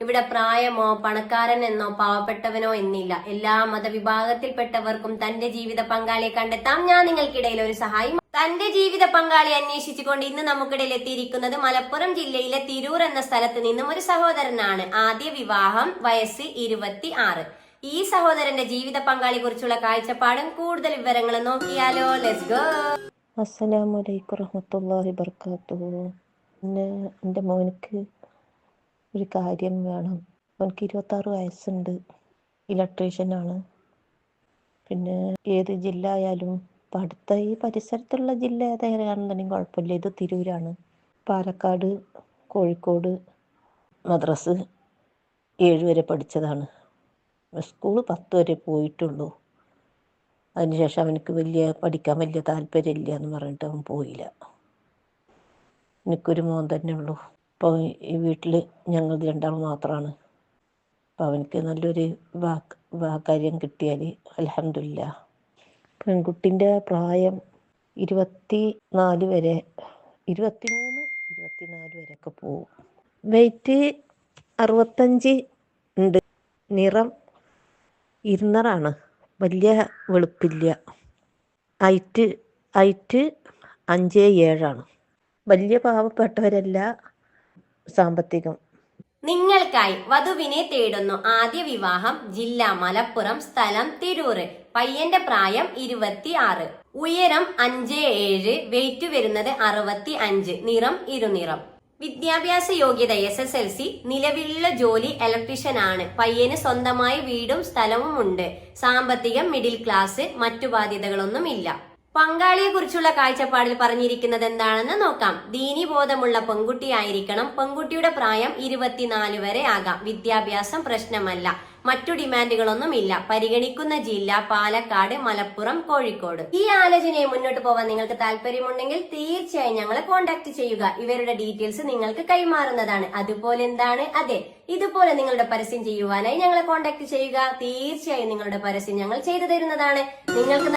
ഇവിടെ പ്രായമോ പണക്കാരൻ എന്നോ പാവപ്പെട്ടവനോ എന്നില്ല. എല്ലാ മതവിഭാഗത്തിൽപ്പെട്ടവർക്കും തന്റെ ജീവിത പങ്കാളിയെ കണ്ടെത്താം. ഞാൻ നിങ്ങൾക്കിടയിൽ ഒരു സഹായി തന്റെ ജീവിത പങ്കാളി അന്വേഷിച്ചുകൊണ്ട് ഇന്ന് നമുക്കിടയിൽ എത്തിയിരിക്കുന്നത് മലപ്പുറം ജില്ലയിലെ തിരൂർ എന്ന സ്ഥലത്ത് നിന്നും ഒരു സഹോദരനാണ്. ആദ്യ വിവാഹം വയസ്സ് ഇരുപത്തി ആറ് ഈ സഹോദരന്റെ ജീവിത പങ്കാളി കുറിച്ചുള്ള കാഴ്ചപ്പാടും കൂടുതൽ വിവരങ്ങൾ നോക്കിയാലോ. ലെറ്റ്സ് ഗോ പിന്നെ എന്റെ മോനിക്ക് ഒരു കാര്യം വേണം. അവനക്ക് ഇരുപത്താറ് വയസ്സുണ്ട്. ഇലക്ട്രീഷ്യനാണ്. പിന്നെ ഏത് ജില്ല ആയാലും ഇപ്പം അടുത്ത ഈ പരിസരത്തുള്ള ജില്ല ഏതായാലും കുഴപ്പമില്ല. ഇത് തിരൂരാണ്. പാലക്കാട് കോഴിക്കോട് മദ്രസ് ഏഴ് വരെ പഠിച്ചതാണ്. സ്കൂൾ പത്ത് വരെ പോയിട്ടുള്ളൂ. അതിനുശേഷം അവനക്ക് വലിയ പഠിക്കാൻ വലിയ താല്പര്യമില്ല എന്ന് പറഞ്ഞിട്ട് അവൻ പോയില്ല. എനിക്കൊരു മോൻ തന്നെ ഉള്ളൂ. അപ്പോൾ ഈ വീട്ടിൽ ഞങ്ങൾ രണ്ടാൾ മാത്രമാണ് അപ്പോൾ അവനക്ക് നല്ലൊരു വാക്ക് വാക്കാര്യം കിട്ടിയാൽ അലഹമില്ല പെൺകുട്ടിന്റെ പ്രായം ഇരുപത്തി നാല് വരെ ഇരുപത്തി മൂന്ന് ഇരുപത്തിനാല് വരെയൊക്കെ പോവും. വെയിറ്റ് അറുപത്തഞ്ച് ഉണ്ട്. നിറം ഇരുന്നറാണ്. വലിയ വെളുപ്പില്ല. ഹൈറ്റ് ഹൈറ്റ് അഞ്ച് ഏഴാണ്. വലിയ പാവപ്പെട്ടവരല്ല. സാമ്പത്തികം. നിങ്ങൾക്കായി വധുവിനെ തേടുന്നു. ആദ്യ വിവാഹം ജില്ല മലപ്പുറം സ്ഥലം തിരൂർ പയ്യന്റെ പ്രായം ഇരുപത്തി ആറ് ഉയരം അഞ്ച് ഏഴ് വെയിറ്റ് വരുന്നത് അറുപത്തി അഞ്ച് നിറം ഇരുനിറം. വിദ്യാഭ്യാസ യോഗ്യത എസ് എസ് എൽ സി നിലവിലുള്ള ജോലി ഇലക്ട്രീഷ്യൻ ആണ്. പയ്യന് സ്വന്തമായി വീടും സ്ഥലവും ഉണ്ട് സാമ്പത്തികം മിഡിൽ ക്ലാസ് മറ്റു ബാധ്യതകളൊന്നും ഇല്ല പങ്കാളിയെ കുറിച്ചുള്ള കാഴ്ചപ്പാടിൽ പറഞ്ഞിരിക്കുന്നത് എന്താണെന്ന് നോക്കാം. ദീനി ബോധമുള്ള പെൺകുട്ടിയായിരിക്കണം. പെൺകുട്ടിയുടെ പ്രായം ഇരുപത്തിനാല് വരെ ആകാം. വിദ്യാഭ്യാസം പ്രശ്നമല്ല. മറ്റു ഡിമാൻഡുകളൊന്നും ഇല്ല പരിഗണിക്കുന്ന ജില്ല പാലക്കാട് മലപ്പുറം കോഴിക്കോട്. ഈ ആലോചനയെ മുന്നോട്ട് പോവാൻ നിങ്ങൾക്ക് താല്പര്യമുണ്ടെങ്കിൽ തീർച്ചയായും ഞങ്ങളെ കോൺടാക്ട് ചെയ്യുക. ഇവരുടെ ഡീറ്റെയിൽസ് നിങ്ങൾക്ക് കൈമാറുന്നതാണ്. അതുപോലെ എന്താണ്? അതെ ഇതുപോലെ നിങ്ങളുടെ പരസ്യം ചെയ്യുവാനായി ഞങ്ങളെ കോൺടാക്ട് ചെയ്യുക. തീർച്ചയായും നിങ്ങളുടെ പരസ്യം ഞങ്ങൾ ചെയ്തു തരുന്നതാണ്. നിങ്ങൾക്ക്